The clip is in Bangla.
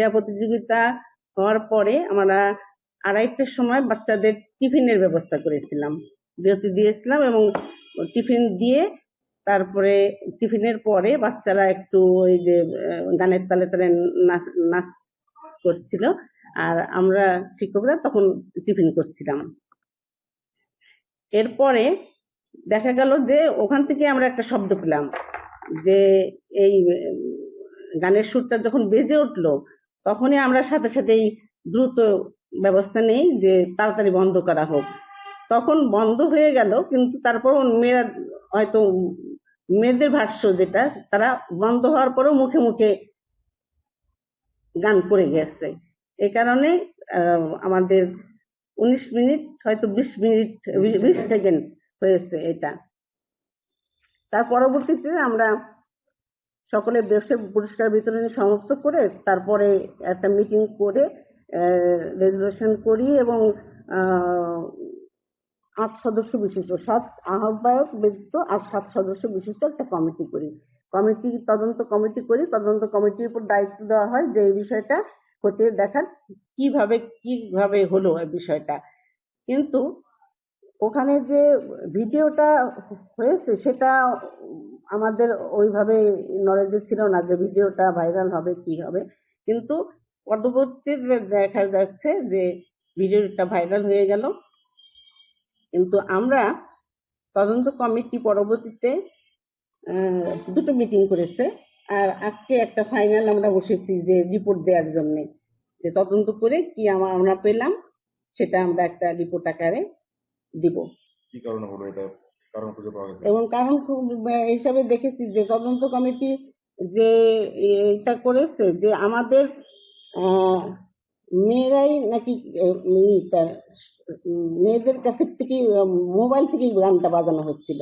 ক্রীড়া প্রতিযোগিতা হওয়ার পরে আমরা আড়াইটার সময় বাচ্চাদের টিফিনের ব্যবস্থা করেছিলাম। বিরতি দিয়েছিলাম এবং টিফিন দিয়ে তারপরে টিফিনের পরে বাচ্চারা একটু ওই যে গানের তালে তালে নাচ নাচ করছিল আর আমরা শিক্ষকরা তখন টিফিন করছিলাম। এরপরে দেখা গেল যে ওখান থেকে আমরা একটা শব্দ পেলাম যে এই গানের সুরটা যখন বেজে উঠল তখনই আমরা সাথে সাথেই দ্রুত ব্যবস্থা নেই যে তাড়াতাড়ি বন্ধ করা হোক। তখন বন্ধ হয়ে গেল, কিন্তু তারপর মেয়েরা হয়তো, মেয়েদের ভাষ্য যেটা, তারা বন্ধ হওয়ার পরেও মুখে মুখে গান করে গেছে। এই কারণে আমাদের উনিশ মিনিট, হয়তো বিশ মিনিট বিশ সেকেন্ড হয়েছে এটা। তার পরবর্তীতে আমরা সকলে দেশে পুরস্কার বিতরণী সমাপ্ত করে তারপরে একটা মিটিং করে রেজুলেশন করি এবং আট সদস্য বিশিষ্ট, সাত আহ্বায়ক ব্যতীত আর সাত সদস্য বিশিষ্ট একটা কমিটি করি। কমিটি তদন্ত কমিটি করি। তদন্ত কমিটির উপর দায়িত্ব দেওয়া হয় যে এই বিষয়টা খতিয়ে দেখার কীভাবে কীভাবে হলো এই বিষয়টা। কিন্তু ওখানে যে ভিডিওটা হয়েছে সেটা আমাদের ওইভাবে নলেজে ছিল না যে ভিডিওটা ভাইরাল হবে, কি হবে। কিন্তু পরবর্তীতে দেখা যাচ্ছে যে ভিডিওটা ভাইরাল হয়ে গেল। কিন্তু আমরা তদন্ত কমিটি পরবর্তীতে দুটো মিটিং করেছে। আর আজকে একটা ফাইনাল আমরা বসেছি যে রিপোর্ট দেওয়ার জন্য। যে তদন্ত করে কি আমা- আমরা পেলাম, সেটা আমরা একটা রিপোর্ট আকারে দিব। কি কারণে হলো এটা? এবং কারণ খুব হিসাবে দেখেছি যে তদন্ত কমিটি যে, এটা করেছে যে আমাদের মেয়েরাই নাকি মেয়েদের কাছে থেকে, মোবাইল থেকে গানটা বাজানো হচ্ছিল।